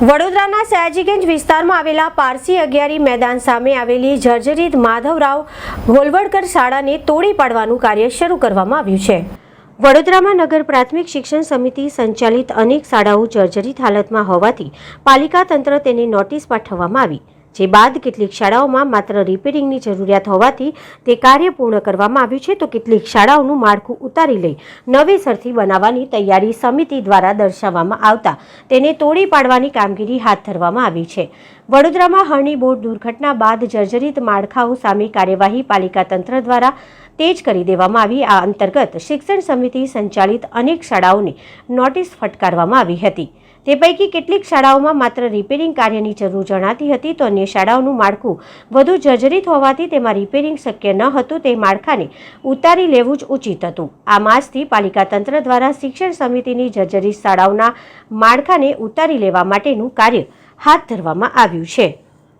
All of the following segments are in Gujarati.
વડોદરાના સયાજીગંજ વિસ્તારમાં આવેલા પારસી અગિયારી મેદાન સામે આવેલી જર્જરિત માધવરાવ ગોલવડકર શાળાને તોડી પાડવાનું કાર્ય શરૂ કરવામાં આવ્યું છે. વડોદરામાં નગર પ્રાથમિક શિક્ષણ સમિતિ સંચાલિત અનેક શાળાઓ જર્જરિત હાલતમાં હોવાથી પાલિકા તંત્ર તેને નોટિસ પાઠવવામાં આવી. જે બાદ કેટલીક શાળાઓમાં માત્ર રિપેરિંગની જરૂરિયાત હોવાથી તે કાર્ય પૂર્ણ કરવામાં આવ્યું છે, તો કેટલીક શાળાઓનું માળખું ઉતારી લઈ નવેસરથી બનાવવાની તૈયારી સમિતિ દ્વારા દર્શાવવામાં આવતા તેને તોડી પાડવાની કામગીરી હાથ ધરવામાં આવી છે. વડોદરામાં હરણી બોટ દુર્ઘટના બાદ જર્જરિત માળખાઓ સામે કાર્યવાહી પાલિકા તંત્ર દ્વારા તેજ કરી દેવામાં આવી. આ અંતર્ગત શિક્ષણ સમિતિ સંચાલિત અનેક શાળાઓને નોટિસ ફટકારવામાં આવી હતી. તે પૈકી કેટલીક શાળાઓમાં માત્ર રિપેરિંગ કાર્યની જરૂર જણાતી હતી તો અન્ય શાળાઓનું માળખું વધુ જર્જરિત હોવાથી તેમાં રિપેરિંગ શક્ય ન હતું, તે માળખાને ઉતારી લેવું જ ઉચિત હતું. આ માસથી પાલિકા તંત્ર દ્વારા શિક્ષણ સમિતિની જર્જરિત શાળાઓના માળખાને ઉતારી લેવા માટેનું કાર્ય હાથ ધરવામાં આવ્યું છે.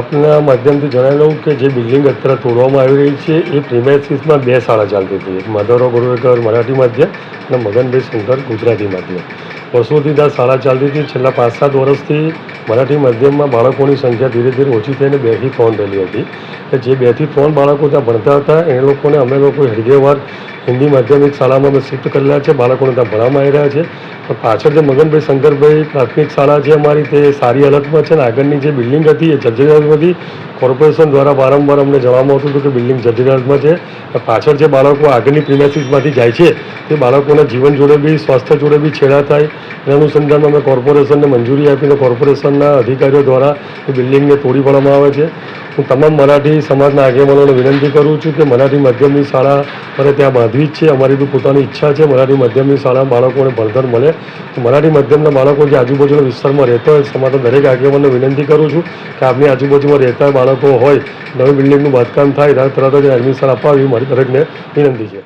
આપના માધ્યમથી જણાવી લઉં કે જે બિલ્ડિંગ અત્યારે તોડવામાં આવી રહી છે, એ પ્રિમાઇસીસમાં બે શાળા ચાલતી હતી. એક માધવરાવ ગોરવેકર મરાઠી માધ્યમ અને મગનભાઈ શંકર ગુજરાતી માધ્યમ. વર્ષોથી ત્યાં શાળા ચાલતી હતી. છેલ્લા પાંચ સાત વર્ષથી મરાઠી માધ્યમમાં બાળકોની સંખ્યા ધીરે ધીરે ઓછી થઈને બેથી ત્રણ રહેલી હતી. કે જે બેથી ત્રણ બાળકો ત્યાં ભણતા હતા, એ લોકોને અમે લોકો હૃદયવાર હિન્દી માધ્યમિક શાળામાં અમે શિફ્ટ કરેલા છે. બાળકોને ત્યાં ભણવામાં આવી રહ્યા છે. પણ પાછળ જે મગનભાઈ શંકરભાઈ પ્રાથમિક શાળા છે અમારી તે સારી હાલતમાં છે ને, આગળની જે બિલ્ડિંગ હતી એ જર્જરી હાલતમાં હતી કોર્પોરેશન દ્વારા વારંવાર અમને જણાવવામાં આવતું હતું કે બિલ્ડિંગ જર્જરી હાલતમાં છે પાછળ જે બાળકો આગળની પ્રિમેસીસમાંથી જાય છે, તે બાળકોના જીવન જોડે બી, સ્વાસ્થ્ય જોડે બી છેડા થાય એ અનુસંધાનમાં અમે કોર્પોરેશનને મંજૂરી આપીને કોર્પોરેશનના અધિકારીઓ દ્વારા એ બિલ્ડિંગને તોડી પાડવામાં આવે છે. હું તમામ મરાઠી સમાજના આગેવાનોને વિનંતી કરું છું કે મરાઠી માધ્યમની શાળા મને ત્યાં બાંધવી જ છે. અમારી બી પોતાની ઈચ્છા છે મરાઠી માધ્યમની શાળા બાળકોને ભણતર મળે. તો મરાઠી માધ્યમના બાળકો જે આજુબાજુના વિસ્તારમાં રહેતા હોય સમાજના દરેક આગેવાનને વિનંતી કરું છું કે આપની આજુબાજુમાં રહેતા બાળકો હોય, નવી બિલ્ડિંગનું બાંધકામ થાય તરત જ એડમિશન આપવા મારી દરેકને વિનંતી છે.